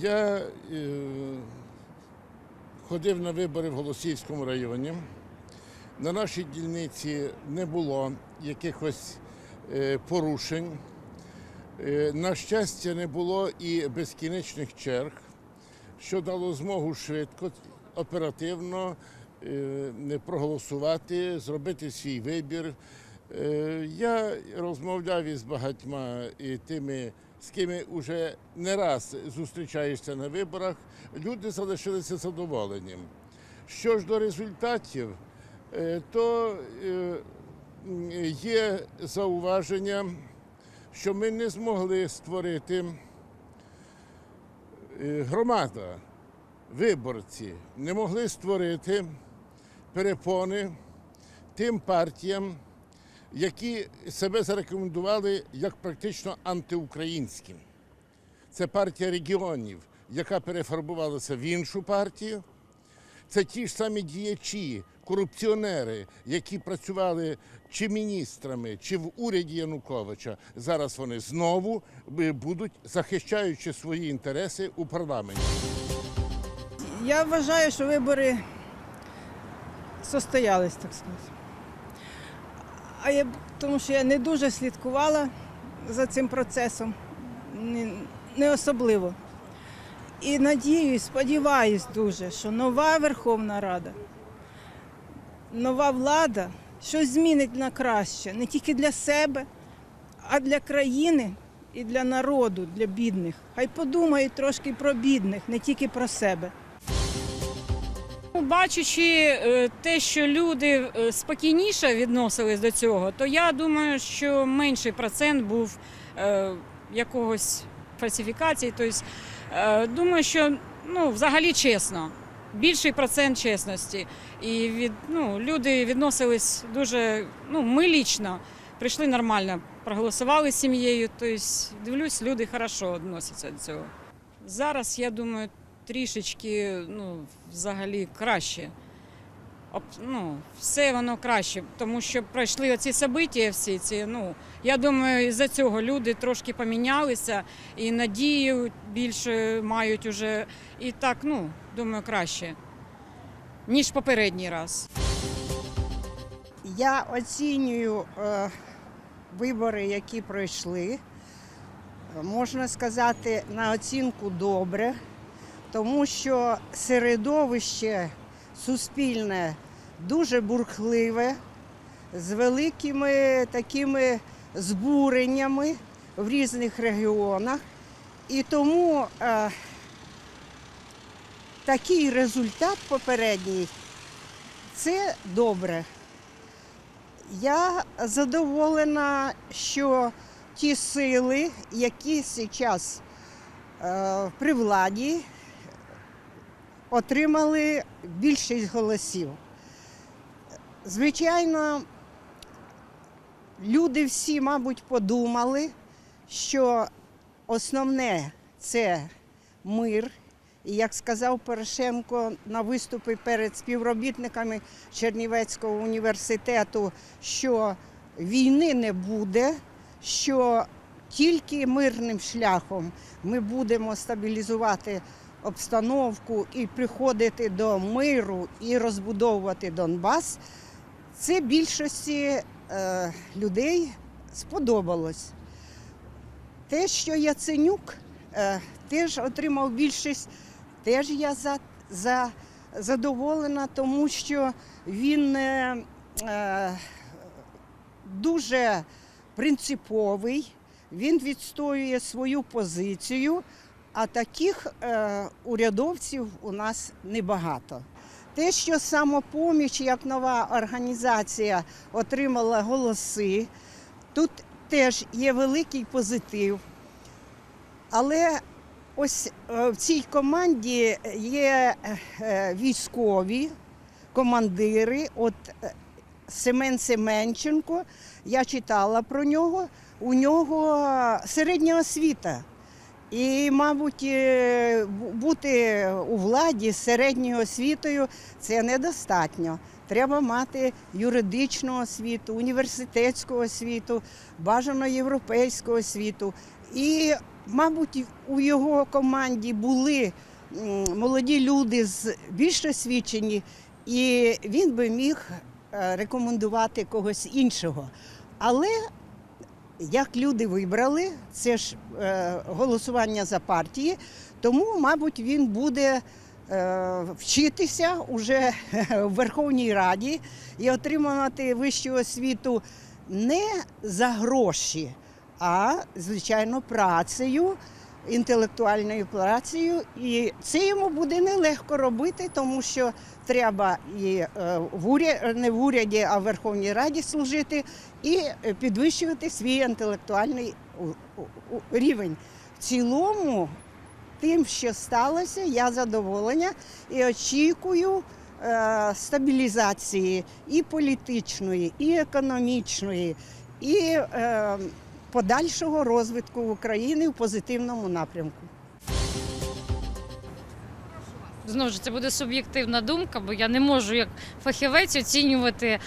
Я е, ходив на вибори в Голосіївському районі. На нашій дільниці не було якихось е, порушень. Е, на щастя, не було і безкінечних черг, що дало змогу швидко, оперативно проголосувати, зробити свій вибір. Е, Я розмовляв із багатьма і тими, з ким вже не раз зустрічаєшся на виборах. Люди залишилися задоволенням. Що ж до результатів, е, то е, є зауваження, що ми не змогли створити громада, виборці, не могли створити перепони тим партіям, які себе зарекомендували як практично антиукраїнські. Це партія регіонів, яка перефарбувалася в іншу партію. Це ті ж самі діячі, корупціонери, які працювали чи міністрами, чи в уряді Януковича. Зараз вони знову е, будуть захищаючи свої інтереси у парламенті. Я вважаю, що вибори состоялись, так сказати. А я, тому що я не дуже слідкувала за цим процесом, не, особливо. І надіюсь, сподіваюсь дуже, що нова Верховна Рада, нова влада щось змінить на краще не тільки для себе, а для країни і для народу, для бідних. Хай подумають трошки про бідних, не тільки про себе. Ну, Бачачи е, те, що люди е, спокійніше відносились до цього, то я думаю, що менший процент був е, якогось фальсифікацій. Тобто, думаю, що ну, взагалі чесно. Більший процент чесності. І від, ну, люди відносились дуже, ну, ми лічно прийшли нормально, проголосували з сім'єю. Тобто, дивлюсь, люди хорошо відносяться до цього. Зараз, я думаю, трішечки ну, взагалі краще. Ну, все воно краще, тому що пройшли оці события всі ці. Ну, я думаю, із-за цього люди трошки помінялися і надію більше мають уже. І так, ну, думаю, краще, ніж попередній раз. Я оцінюю е, вибори, які пройшли. Е, Можна сказати, на оцінку добре, тому що середовище суспільне дуже бурхливе, з великими такими збуреннями в різних регіонах. І тому е, такий результат попередній це добре. Я задоволена, що ті сили, які зараз е, при владі, отримали більшість голосів. Звичайно, люди всі, мабуть, подумали, що основне це мир. І як сказав Порошенко на виступі перед співробітниками Чернівецького університету, що війни не буде, що тільки мирним шляхом ми будемо стабілізувати обстановку і приходити до миру і розбудовувати Донбас, це більшості е, людей сподобалось. Те, що Яценюк е, теж отримав більшість, теж я за, за, задоволена, тому що він е, е, дуже принциповий, він відстоює свою позицію, а таких е, урядовців у нас небагато. Те, що самопоміч як нова організація отримала голоси, тут теж є великий позитив. Але ось е, в цій команді є е, військові командири. От е, Семен Семенченко, я читала про нього. У нього середня освіта. І, мабуть, е, бути у владі з середньою освітою це недостатньо. Треба мати юридичну освіту, університетську освіту, бажано європейську освіту. І мабуть, у його команді були молоді люди з більш освічені, і він би міг е, рекомендувати когось іншого. Але як люди вибрали, це ж е, голосування за партії, тому, мабуть, він буде е, вчитися уже в Верховній Раді і отримувати вищу освіту не за гроші, а звичайно працею, інтелектуальною працею. І це йому буде нелегко робити, тому що треба і е, в уряді, не в уряді, а в Верховній Раді служити і підвищувати свій інтелектуальний рівень. В цілому, тим, що сталося, я задоволена і очікую е, стабілізації і політичної, і економічної, і е, подальшого розвитку України в позитивному напрямку. Знову ж це буде суб'єктивна думка, бо я не можу як фахівець оцінювати,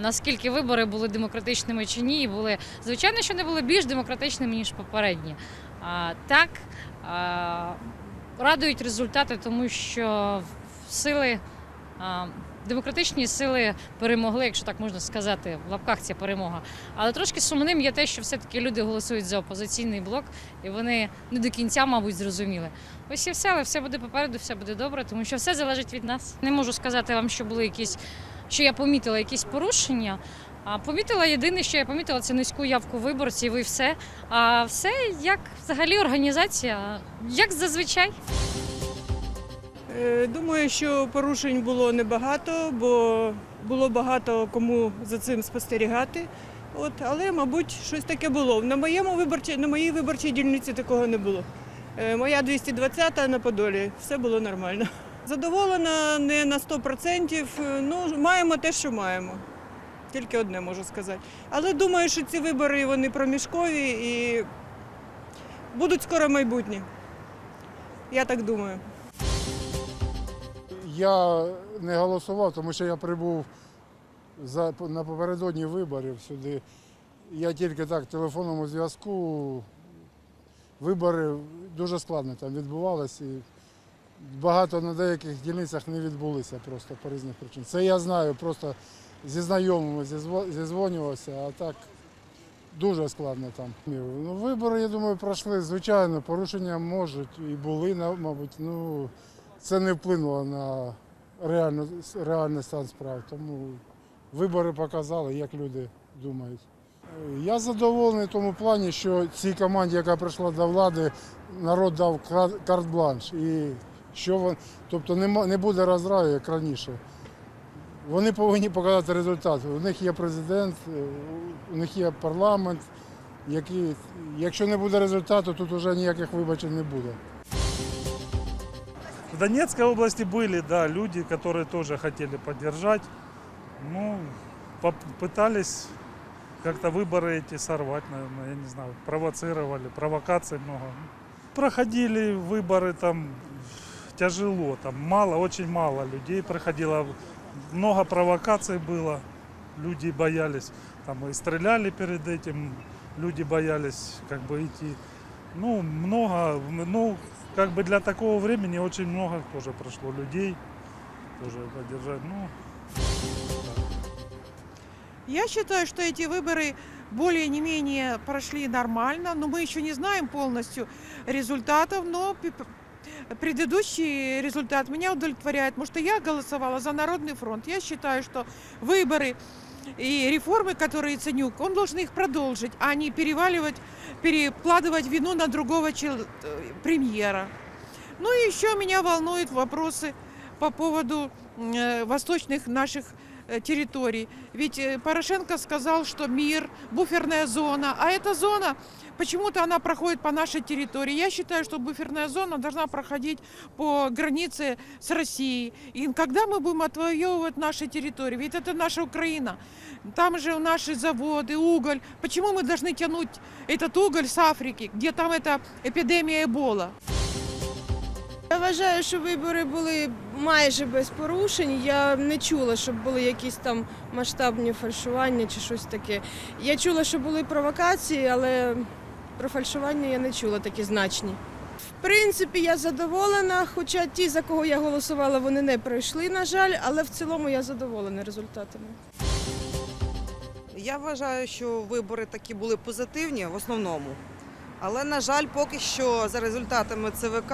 наскільки вибори були демократичними чи ні. І були звичайно, що не були більш демократичними ніж попередні. А, так а, радують результати, тому що сили. А, Демократичні сили перемогли, якщо так можна сказати, в лапках ця перемога. Але трошки сумним є те, що все-таки люди голосують за опозиційний блок, і вони не до кінця, мабуть, зрозуміли. Ось і все, але все буде попереду, все буде добре, тому що все залежить від нас. Не можу сказати вам, що були якісь, що я помітила якісь порушення. А помітила єдине, що я помітила, це низьку явку виборців і все. А все як взагалі організація, як зазвичай. Е, Думаю, що порушень було небагато, бо було багато кому за цим спостерігати. От, але, мабуть, щось таке було. На моєму виборчі, на моїй виборчій дільниці такого не було. Е, Моя 220-та на Подолі, все було нормально. Задоволена не на 100%, е, ну, маємо те, що маємо. Тільки одне можу сказати. Але думаю, що ці вибори вони проміжкові і будуть скоро майбутні. Я так думаю. Я не голосував, тому що я прибув за, напередодні виборів сюди. Я тільки так, телефонному зв'язку. Вибори дуже складно там відбувалися. І багато на деяких дільницях не відбулися просто по різних причинах. Це я знаю, просто зі знайомими зізво- зізвонювався, а так дуже складно там. Ну, вибори, я думаю, пройшли. Звичайно, порушення можуть і були, мабуть. Ну, це не вплинуло на реально, реальний стан справ. Тому вибори показали, як люди думають. Я задоволений в тому плані, що цій команді, яка прийшла до влади, народ дав карт-бланш. І що вон, тобто не буде розраю, як раніше. Вони повинні показати результат. У них є президент, е, у них є парламент, який, якщо не буде результату, тут вже ніяких вибачень не буде. В Донецкой области были, да, люди, которые тоже хотели поддержать. Ну, попытались как-то выборы эти сорвать, наверное, я не знаю, провоцировали, провокаций много. Проходили выборы там тяжело, там мало, очень мало людей проходило, много провокаций было, люди боялись, там и стреляли перед этим, люди боялись как бы идти. Ну, много, ну, как бы для такого времени очень много тоже прошло людей, тоже поддержать, ну, Я считаю, что эти выборы более не менее прошли нормально, но мы еще не знаем полностью результатов, но предыдущий результат меня удовлетворяет, потому что я голосовала за Народный фронт. Я считаю, что выборы и реформы, которые Ценюк, он должен их продолжить, а не переваливать, перекладывать вину на другого чел- э, премьера. Ну и еще меня волнуют вопросы по поводу э, восточных наших э, территорий. Ведь э, Порошенко сказал, что мир, буферная зона, а эта зона, почему-то она проходит по нашей территории. Я считаю, что буферная зона должна проходить по границе с Россией. И когда мы будем отвоевывать наши территории? Ведь это наша Украина. Там же наши заводы, уголь. Почему мы должны тянуть этот уголь с Африки, где там эта эпидемия Эбола? Я вважаю, що вибори були майже без порушень. Я не чула, щоб були якісь там масштабні фальшування чи щось таке. Я чула, що були провокації, але Про фальшування я не чула такі значні. В принципі, я задоволена, хоча ті, за кого я голосувала, вони не пройшли, на жаль, але в цілому я задоволена результатами. Я вважаю, що вибори такі були позитивні в основному. Але, на жаль, поки що за результатами ЦВК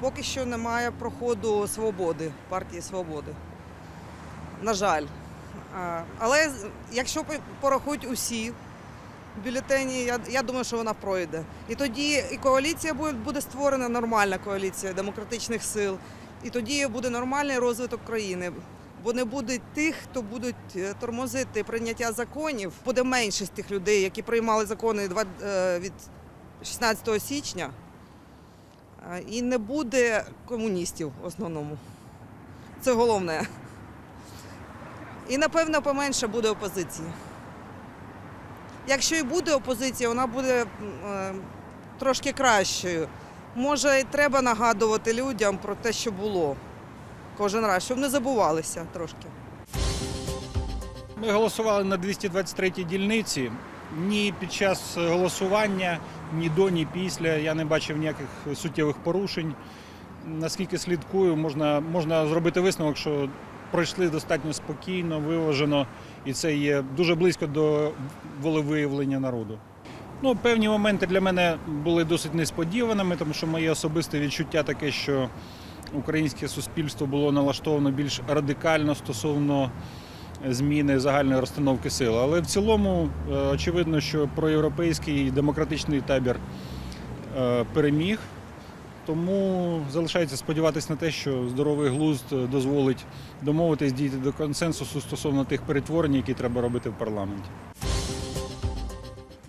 поки що немає проходу свободи, партії свободи. На жаль. Але якщо по- порахують усі бюлетені, я, я думаю, що вона пройде. І тоді і коаліція буде, буде створена нормальна коаліція демократичних сил. І тоді буде нормальний розвиток країни. Бо не буде тих, хто будуть е, тормозити прийняття законів. Буде меншість тих людей, які приймали закони е, від 16 січня. Е, І не буде комуністів в основному. Це головне. І напевно поменше буде опозиції. Якщо і буде опозиція, вона буде е, трошки кращою. Може, і треба нагадувати людям про те, що було кожен раз, щоб не забувалися трошки. Ми голосували на 223-й дільниці. Ні під час голосування, ні до, ні після я не бачив ніяких суттєвих порушень. Наскільки слідкую, можна, можна зробити висновок, що пройшли достатньо спокійно, виважено, і це є дуже близько до волевиявлення народу. Ну, певні моменти для мене були досить несподіваними, тому що моє особисте відчуття таке, що українське суспільство було налаштовано більш радикально стосовно зміни загальної розстановки сил. Але в цілому е, очевидно, що проєвропейський демократичний табір е, переміг. Тому залишається сподіватися на те, що здоровий глузд дозволить домовитись дійти до консенсусу стосовно тих перетворень, які треба робити в парламенті.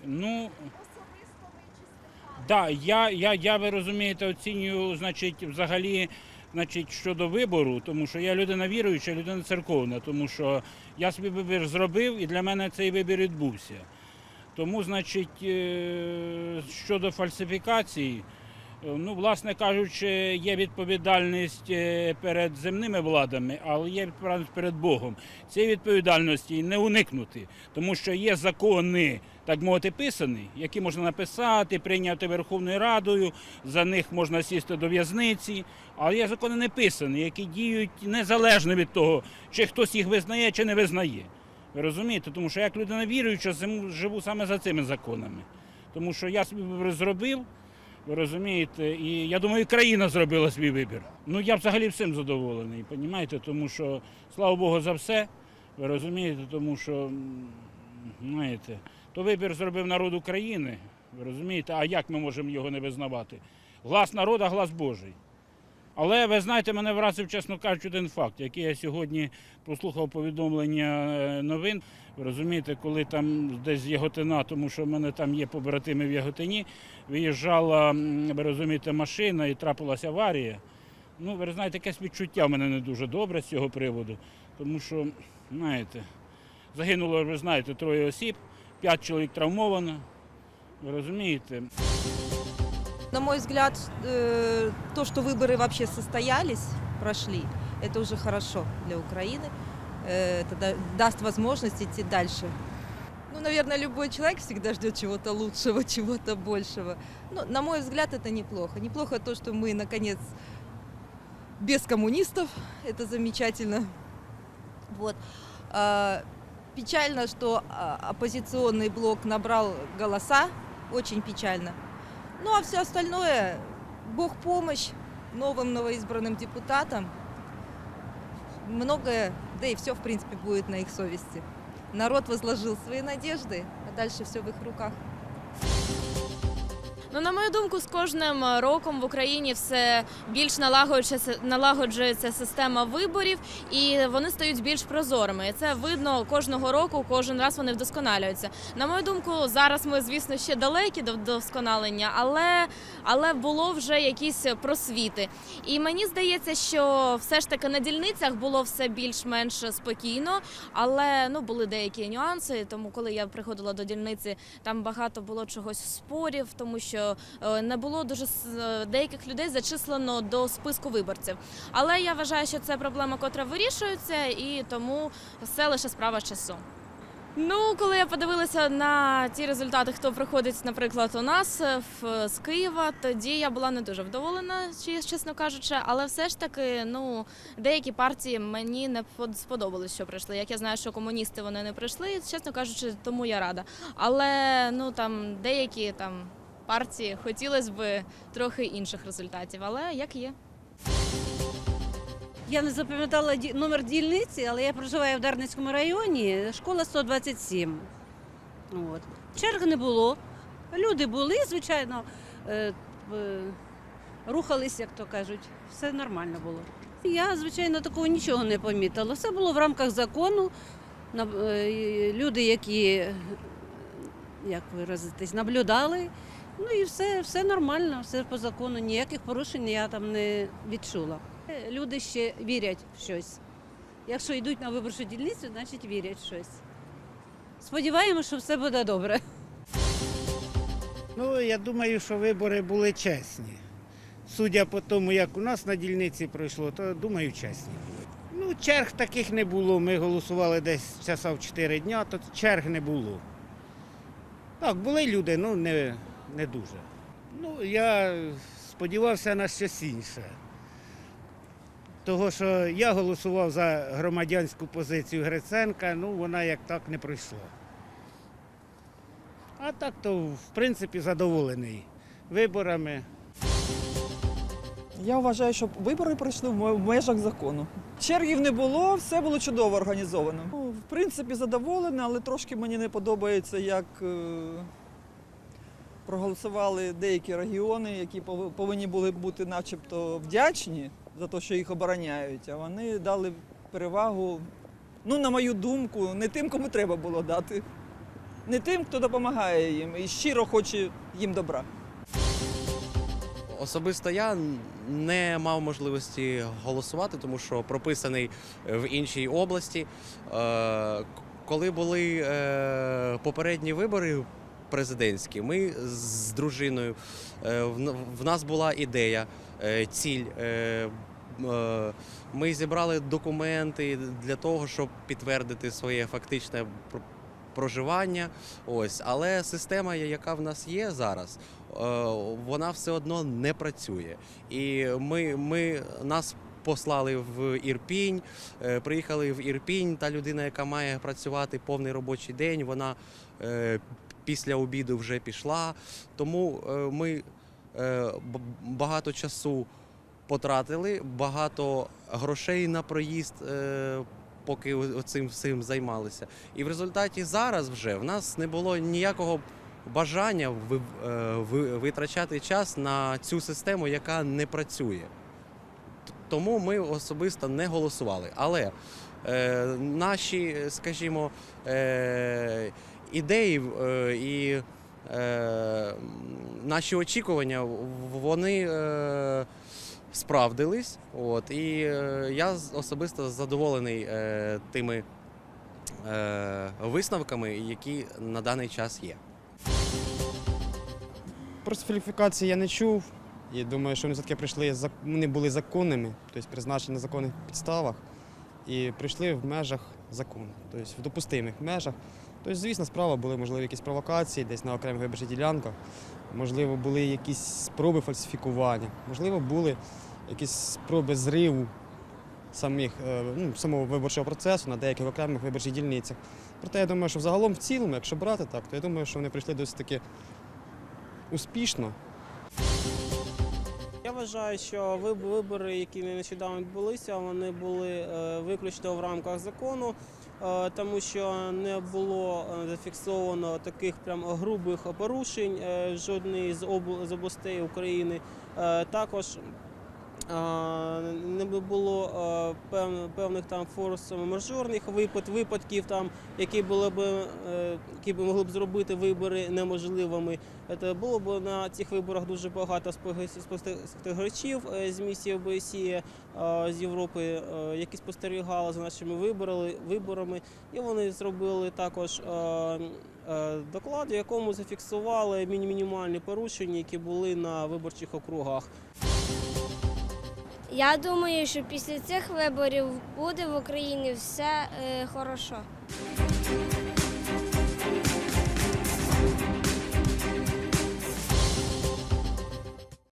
Ну, да, я, я, я, ви розумієте, оцінюю, значить, взагалі, значить, щодо вибору, тому що я людина віруюча, людина церковна, тому що я собі вибір зробив і для мене цей вибір відбувся. Тому, значить, е, щодо фальсифікацій, е, ну, власне кажучи, є відповідальність е, перед земними владами, але є відповідальність перед Богом. Цієї відповідальності не уникнути, тому що є закони, так мовити, писані, які можна написати, прийняти Верховною Радою, за них можна сісти до в'язниці. Але є закони не писані, які діють незалежно від того, чи хтось їх визнає, чи не визнає. Ви розумієте? Тому що як людина віруюча, живу саме за цими законами. Тому що я собі зробив, ви розумієте, і я думаю, і країна зробила свій вибір. Ну я взагалі всім задоволений, розумієте, тому що слава Богу за все. Ви розумієте, тому що знаєте, то вибір зробив народ України. Ви розумієте, а як ми можемо його не визнавати? Глас народа, глас Божий. Але ви знаєте, мене вразив, чесно кажучи, один факт, який я сьогодні прослухав повідомлення е, новин. Ви розумієте, коли там десь з Яготина, тому що в мене там є побратими в Яготині, виїжджала, ви розумієте, машина і трапилася аварія. Ну, ви знаєте, якесь відчуття в мене не дуже добре з цього приводу, тому що, знаєте, загинуло, ви знаєте, троє осіб, п'ять чоловік травмовано. Ви розумієте? На мой взгляд, э, то, что выборы вообще состоялись, прошли, это уже хорошо для Украины. Э, Это да- даст возможность идти дальше. Ну, наверное, любой человек всегда ждет чего-то лучшего, чего-то большего. Но, на мой взгляд, это неплохо. Неплохо то, что мы, наконец, без коммунистов. Это замечательно. Вот. А, Печально, что а, оппозиционный блок набрал голоса. Очень печально. Ну а все остальное, Бог помощь новым новоизбранным депутатам. Многое, да и все, в принципе, будет на их совести. Народ возложил свои надежды, а дальше все в их руках. Ну, на мою думку, з кожним е, роком в Україні все більш налагоджується, налагоджується система виборів, і вони стають більш прозорими. Це видно кожного року, кожен раз вони вдосконалюються. На мою думку, зараз ми, звісно, ще далекі до вдосконалення, але, але було вже якісь просвіти. І мені здається, що все ж таки на дільницях було все більш-менш спокійно, але ну були деякі нюанси. Тому, коли я приходила до дільниці, там багато було чогось спорів, тому що не було дуже е, деяких людей зачислено до списку виборців. Але я вважаю, що це проблема, котра вирішується, і тому все лише справа часу. Ну, коли я подивилася на ті результати, хто приходить, наприклад, у нас е, в, з Києва, тоді я була не дуже вдоволена, чесно кажучи, але все ж таки, ну, деякі партії мені не под- сподобались, що прийшли. Як я знаю, що комуністи вони не прийшли, чесно кажучи, тому я рада. Але ну там деякі там партії хотілося б трохи інших результатів, але як є. Я не запам'ятала номер дільниці, але я проживаю в Дарницькому районі, школа 127. От. Черг не було. Люди були, звичайно, е, рухались, як то кажуть. Все нормально було. Я, звичайно, такого нічого не помітила. Все було в рамках закону. Е, Люди, які, як виразитись, наблюдали. Ну і все, все нормально, все по закону. Ніяких порушень я там не відчула. Люди ще вірять в щось. Якщо йдуть на виборчу дільницю, значить вірять в щось. Сподіваємося, що все буде добре. Ну, я думаю, що вибори були чесні. Судя по тому, як у нас на дільниці пройшло, то думаю, чесні були. Ну, черг таких не було. Ми голосували десь часа в 4 дня, то черг не було. Так, були люди, ну не, не дуже. Ну, я сподівався на щось інше. Того, що я голосував за громадянську позицію Гриценка, ну вона як так не пройшла. А так то, в принципі, задоволений виборами. Я вважаю, що вибори пройшли в межах закону. Чергів не було, все було чудово організовано. Ну, в принципі, задоволена, але трошки мені не подобається, як е, проголосували деякі регіони, які повинні були бути начебто вдячні за те, що їх обороняють, а вони дали перевагу, ну, на мою думку, не тим, кому треба було дати, не тим, хто допомагає їм і щиро хоче їм добра. Особисто я не мав можливості голосувати, тому що прописаний в іншій області. Е, Коли були е, попередні вибори президентські, ми з дружиною е, в нас була ідея, е, ціль. е, Ми зібрали документи для того, щоб підтвердити своє фактичне проживання. Ось, але система, яка в нас є зараз, вона все одно не працює. І ми, ми нас послали в Ірпінь, приїхали в Ірпінь. Та людина, яка має працювати повний робочий день, вона після обіду вже пішла. Тому е, ми е, багато часу потратили, багато грошей на проїзд. е, Поки цим всім займалися, і в результаті зараз вже в нас не було ніякого бажання ви- ви- витрачати час на цю систему, яка не працює. Тому ми особисто не голосували. Але е, наші, скажімо, е, ідеї е, і е, наші очікування вони. Е, Справдились, от і я особисто задоволений тими висновками, які на даний час є. Про фальсифікації я не чув. І думаю, що вони все-таки прийшли, вони були законними, тобто призначені на законних підставах і прийшли в межах закону, тобто в допустимих межах. Тобто, звісно, справа були, можливо, якісь провокації десь на окремих виборчих ділянках, можливо, були якісь спроби фальсифікування, можливо, були якісь спроби зриву самих, е, ну, самого виборчого процесу на деяких окремих виборчих дільницях. Проте я думаю, що взагалом в цілому, якщо брати так, то я думаю, що вони прийшли досить таки успішно. Я вважаю, що вибори, які нещодавно відбулися, вони були е, виключно в рамках закону, тому що не було е, зафіксовано таких прям грубих порушень жодної з обл- областей України. Е, Також е, не було певних там форс-мажорних випад, випадків, там, які були б, е, які б могли б зробити вибори неможливими. Це було б на цих виборах дуже багато спостерігачів е, з місії ОБСЄ е, з Європи, які спостерігали за нашими виборами. І вони зробили також доклад, в якому зафіксували міні- мінімальні порушення, які були на виборчих округах. Я думаю, що після цих виборів буде в Україні все е, хорошо.